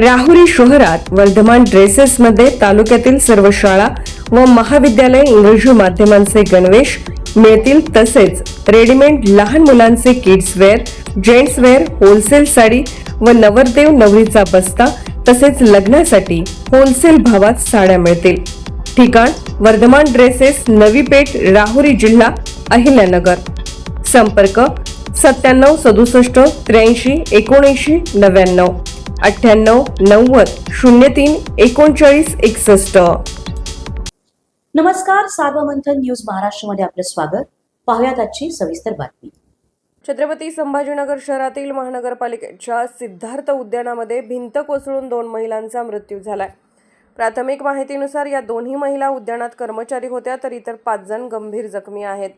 राहुरी शहरात वर्धमान ड्रेसेसमध्ये तालुक्यातील सर्व शाळा व महाविद्यालय इंग्रजी माध्यमांचे गणवेश मिळतील तसेच रेडीमेड लहान मुलांचे kids wear gents wear wholesale sari व नवरदेव नवरीचा बस्ता तसेच लग्नासाठी होलसेल भावात साड्या मिळतील. ठिकाण वर्धमान ड्रेसेस नवी पेठ राहुरी जिल्हा अहिल्यानगर. संपर्क सत्त्याण्णव सदुसष्ट त्र्याऐंशी एकोणऐंशी नव्याण्णव. अठ्ठ्याण्णव नव्वद शून्य तीन एकोणचाळीस एकसष्ट. नमस्कार सार्वमंथन न्यूज महाराष्ट्रमध्ये आपलं स्वागत. पाहुयात आजची सविस्तर बातमी. छत्रपती संभाजीनगर शहरातील महानगरपालिकेच्या सिद्धार्थ उद्यानामध्ये भिंत कोसळून दोन महिलांचा मृत्यू झालाय. प्राथमिक माहितीनुसार या दोन्ही महिला उद्यानात कर्मचारी होत्या तर इतर पाच जण गंभीर जखमी आहेत.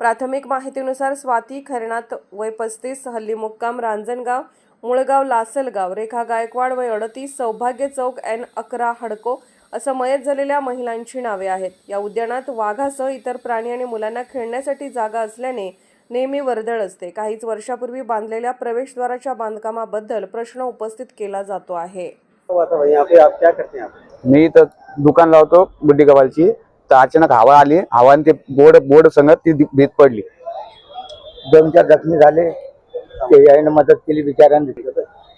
प्राथमिक माहितीनुसार स्वाती खैरनाथ वय पस्तीस हल्ली मुक्काम रांजणगाव मुळगाव लासलगाव रेखा गायकवाड वय अडतीस सौभाग्य चौक एन अकरा हडको असं मयत झालेल्या महिलांची नावे आहेत. या उद्यानात वाघासह इतर प्राणी आणि मुलांना खेळण्यासाठी जागा असल्याने नेहमी वर्दळ असते. काहीच वर्षापूर्वी बांधलेल्या प्रवेशद्वाराच्या बांधकामाबद्दल प्रश्न उपस्थित केला जातो आहे. हुआ था भाई यहाँ पे आप क्या करते हैं आप मी इथं दुकान लावतो गुड्डी गव्हालची तर अचानक हवा आली हवाने ते बोर्ड बोर्ड संगत ती भीत पडली. दोन चार जखमी झाले. ते यायनं मदत केली बिचाऱ्यांनी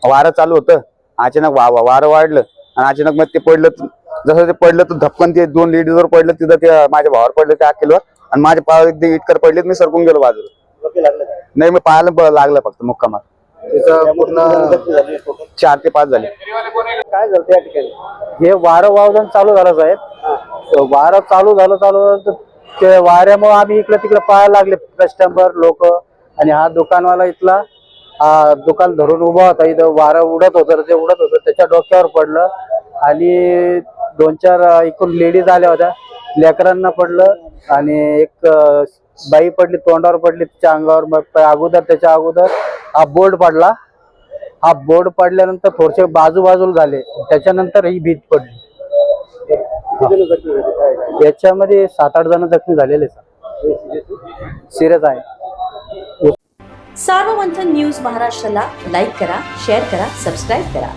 वारं चालू होतं. अचानक वा वारं वाढलं. आणि अचानक मग ते पडलं जसं ते पडलं तर धपकन ते दोन लेडीजवर पडलं तिथं ते माझ्या भावावर पडलं त्या किलोवर आणि माझ्या पायावर एकदा इटकर पडले मी सरकून गेलो बाजूला? नाही मी पायाला लागलं फक्त मुक्कामात. पूर्ण. चार ते पाच झाले. काय झालं त्या ठिकाणी? हे वारं वावदान चालू झालं साहेब. वारं चालू झालं चालू झालं तर ते वाऱ्यामुळे आम्ही इकडे तिकडे पाहायला लागले. कस्टमर लोक. आणि हा दुकानवाला इथला हा दुकान धरून उभा होता. इथं वारं उडत होतं ते उडत होतं. त्याच्या डोक्यावर पडलं. आणि दोन चार इकडून लेडीज आल्या होत्या. लेकरांना पडलं. आणि एक बाई पडली तोंडावर पडली तिच्या अंगावर. मग अगोदर त्याच्या अगोदर हा बोर्ड पडला. हा बोर्ड पडल्यानंतर थोडेसे बाजू बाजूला झाले. त्याच्यानंतर ही भीत पडली. याच्यामध्ये सात आठ जण जखमी झालेले सिरियस आहे. सार्वमंथन न्यूज महाराष्ट्राला लाईक करा शेअर करा सबस्क्राईब करा.